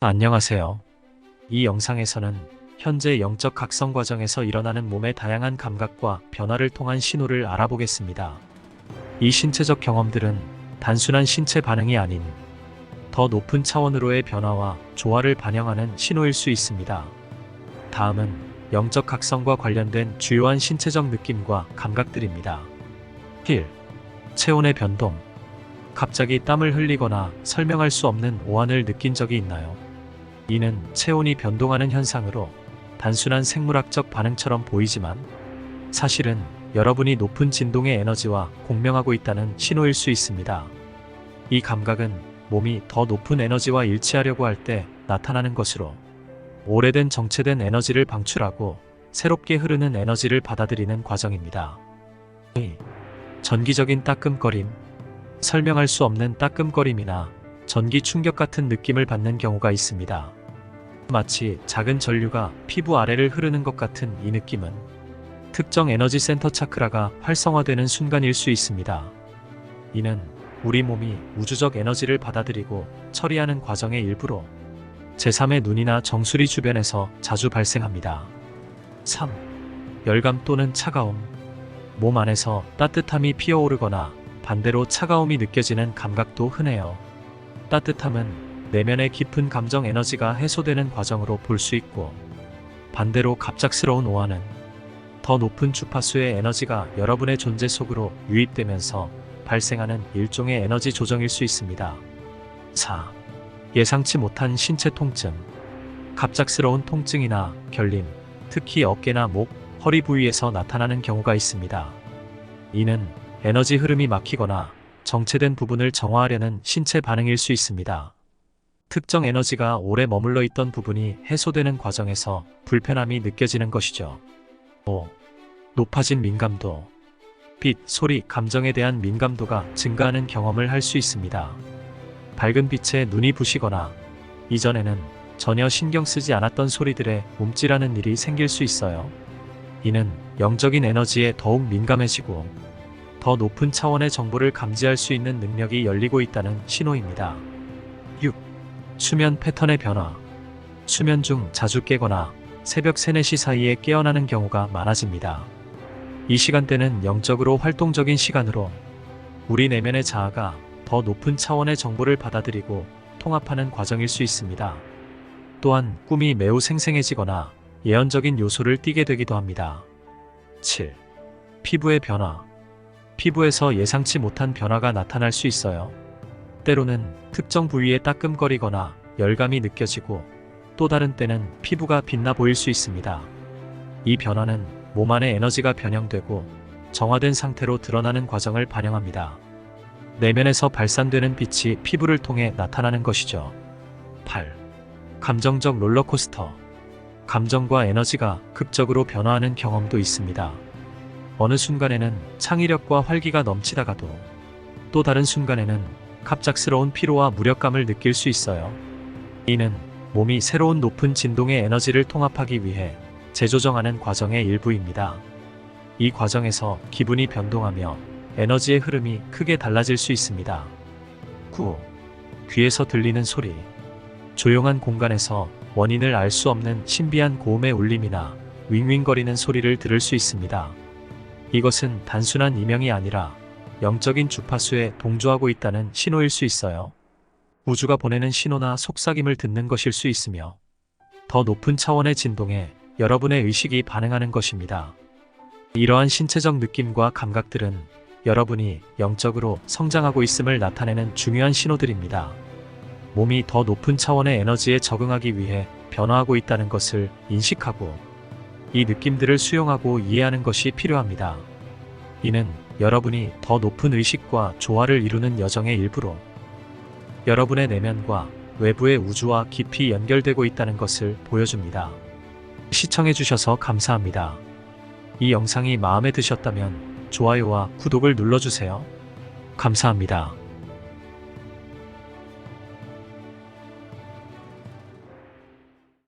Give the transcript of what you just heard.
안녕하세요. 이 영상에서는 현재 영적 각성 과정에서 일어나는 몸의 다양한 감각과 변화를 통한 신호를 알아보겠습니다. 이 신체적 경험들은 단순한 신체 반응이 아닌 더 높은 차원으로의 변화와 조화를 반영하는 신호일 수 있습니다. 다음은 영적 각성과 관련된 주요한 신체적 느낌과 감각들입니다. 1. 체온의 변동. 갑자기 땀을 흘리거나 설명할 수 없는 오한을 느낀 적이 있나요? 이는 체온이 변동하는 현상으로 단순한 생물학적 반응처럼 보이지만 사실은 여러분이 높은 진동의 에너지와 공명하고 있다는 신호일 수 있습니다. 이 감각은 몸이 더 높은 에너지와 일치하려고 할 때 나타나는 것으로 오래된 정체된 에너지를 방출하고 새롭게 흐르는 에너지를 받아들이는 과정입니다. 2. 전기적인 따끔거림. 설명할 수 없는 따끔거림이나 전기 충격 같은 느낌을 받는 경우가 있습니다. 마치 작은 전류가 피부 아래를 흐르는 것 같은 이 느낌은 특정 에너지 센터 차크라가 활성화되는 순간일 수 있습니다. 이는 우리 몸이 우주적 에너지를 받아들이고 처리하는 과정의 일부로 제3의 눈이나 정수리 주변에서 자주 발생합니다. 3. 열감 또는 차가움. 몸 안에서 따뜻함이 피어오르거나 반대로 차가움이 느껴지는 감각도 흔해요. 따뜻함은 내면의 깊은 감정 에너지가 해소되는 과정으로 볼 수 있고 반대로 갑작스러운 오한은 더 높은 주파수의 에너지가 여러분의 존재 속으로 유입되면서 발생하는 일종의 에너지 조정일 수 있습니다. 4. 예상치 못한 신체 통증. 갑작스러운 통증이나 결림, 특히 어깨나 목, 허리 부위에서 나타나는 경우가 있습니다. 이는 에너지 흐름이 막히거나 정체된 부분을 정화하려는 신체 반응일 수 있습니다. 특정 에너지가 오래 머물러 있던 부분이 해소되는 과정에서 불편함이 느껴지는 것이죠. 5. 높아진 민감도. 빛, 소리, 감정에 대한 민감도가 증가하는 경험을 할 수 있습니다. 밝은 빛에 눈이 부시거나 이전에는 전혀 신경 쓰지 않았던 소리들에 움찔하는 일이 생길 수 있어요. 이는 영적인 에너지에 더욱 민감해지고 더 높은 차원의 정보를 감지할 수 있는 능력이 열리고 있다는 신호입니다. 6. 수면 패턴의 변화. 수면 중 자주 깨거나 새벽 3, 4시 사이에 깨어나는 경우가 많아집니다. 이 시간대는 영적으로 활동적인 시간으로 우리 내면의 자아가 더 높은 차원의 정보를 받아들이고 통합하는 과정일 수 있습니다. 또한 꿈이 매우 생생해지거나 예언적인 요소를 띠게 되기도 합니다. 7. 피부의 변화. 피부에서 예상치 못한 변화가 나타날 수 있어요. 때로는 특정 부위에 따끔거리거나 열감이 느껴지고 또 다른 때는 피부가 빛나 보일 수 있습니다. 이 변화는 몸 안의 에너지가 변형되고 정화된 상태로 드러나는 과정을 반영합니다. 내면에서 발산되는 빛이 피부를 통해 나타나는 것이죠. 8. 감정적 롤러코스터. 감정과 에너지가 극적으로 변화하는 경험도 있습니다. 어느 순간에는 창의력과 활기가 넘치다가도 또 다른 순간에는 갑작스러운 피로와 무력감을 느낄 수 있어요. 이는 몸이 새로운 높은 진동의 에너지를 통합하기 위해 재조정하는 과정의 일부입니다. 이 과정에서 기분이 변동하며 에너지의 흐름이 크게 달라질 수 있습니다. 9. 귀에서 들리는 소리. 조용한 공간에서 원인을 알 수 없는 신비한 고음의 울림이나 윙윙거리는 소리를 들을 수 있습니다. 이것은 단순한 이명이 아니라 영적인 주파수에 동조하고 있다는 신호일 수 있어요. 우주가 보내는 신호나 속삭임을 듣는 것일 수 있으며 더 높은 차원의 진동에 여러분의 의식이 반응하는 것입니다. 이러한 신체적 느낌과 감각들은 여러분이 영적으로 성장하고 있음을 나타내는 중요한 신호들입니다. 몸이 더 높은 차원의 에너지에 적응하기 위해 변화하고 있다는 것을 인식하고 이 느낌들을 수용하고 이해하는 것이 필요합니다. 이는 여러분이 더 높은 의식과 조화를 이루는 여정의 일부로 여러분의 내면과 외부의 우주와 깊이 연결되고 있다는 것을 보여줍니다. 시청해주셔서 감사합니다. 이 영상이 마음에 드셨다면 좋아요와 구독을 눌러주세요. 감사합니다.